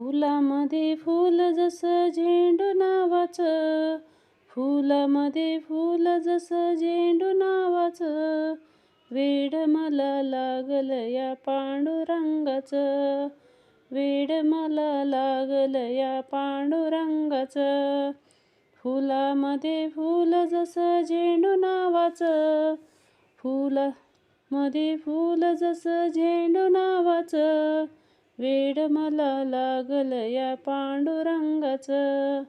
फुलामध्ये फुल जसं झेंडू नावाचं फुलामध्ये फुल जसं झेंडू नावाचं वेड मला लागल या पांडुरंगाचं वेड मला लागल या पांडुरंगाचं. फुलामध्ये फुल जसं झेंडू नावाचं फुलामध्ये फुल जसं झेंडू नावाचं वेड मला लागल या पांडुरंगाचं.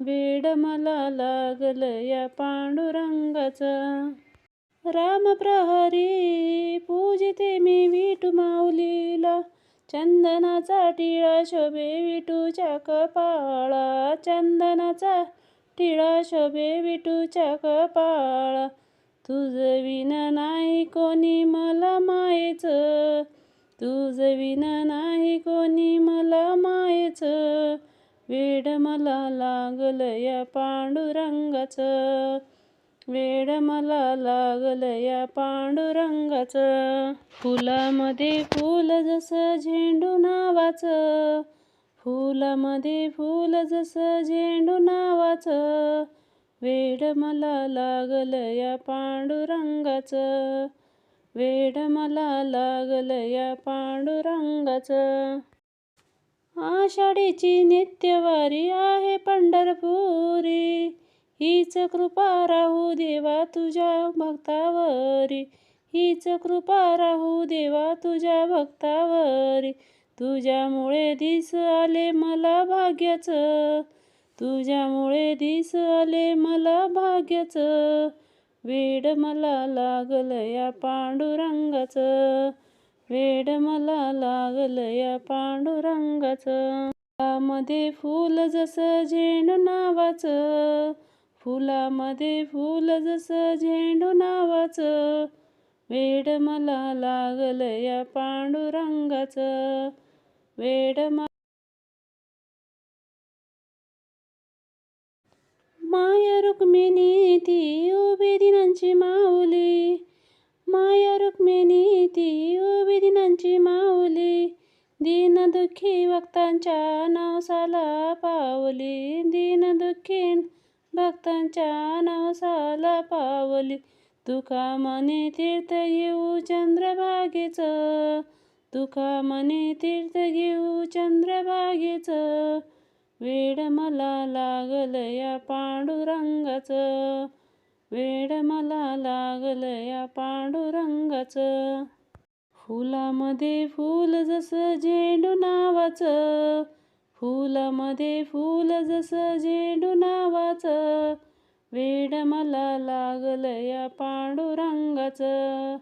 वेड मला लागल या पांडुरंगाचं. रामप्रहरी पूजिते मी विटू माऊलीला. चंदनाचा टिळा शोभे विटूच्या कपाळा चंदनाचा टिळा शोभे विटूच्या कपाळा तुझ विन नाही कोणी मला मायेचं. तुझ विना नाही कोणी मला मायेचं. वेड मला लागल या पांडुरंगाचं. वेड मला लागल या पांडुरंगाचं. फुलामध्ये फुल जसं झेंडू नावाचं. फुलामध्ये फुल जसं झेंडू नावाचं. वेड मला लागल या पांडुरंगाचं. वेड मला लागल या पांडुरंगाचं. आषाढीची नित्यवारी आहे पंढरपुरी. हीच कृपा राहू देवा तुझ्या भक्तावरी. हीच कृपा राहू देवा तुझ्या भक्तावरी. तुझ्यामुळे दिस आले मला भाग्याचं. तुझ्यामुळे दिस आले मला भाग्याचं. वेड मला लागल या पांडुरंगाचं. वेड मला लागल या पांडुरंगाचं. फुलामध्ये फुल जसं झेंडू नावाचं. फुलामध्ये फुल जसं झेंडू नावाचं. वेड मला लागल या पांडुरंगाचं. वेड माया रुक्मिणी त्यांची माऊली. दीन दुःखी भक्तांच्या नवसाला पावली. दीन दुःखी भक्तांच्या नवसाला पावली. तुका मने तीर्थ घेऊ चंद्रभागेचं. तुका मने तीर्थ घेऊ चंद्रभागेचं. वेड मला लागल या पांडुरंगाचं. वेड मला लागल या पांडुरंगाचं. फुलामध्ये फुल जसं झेंडू नावाचं फुलामध्ये फुल जसं झेंडू नावाचं वेड मला लागल या पांडुरंगाचं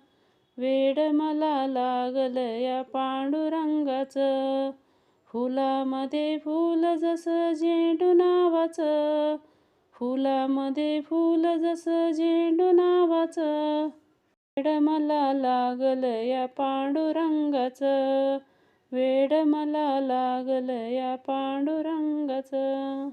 वेड मला लागल या पांडुरंगाचं फुलामध्ये फुल जसं झेंडू नावाचं फुलामध्ये फुल जसं झेंडू नावाचं वेड मला लागल या पांडुरंगाचं. वेड मला लागल या पांडुरंगाचं.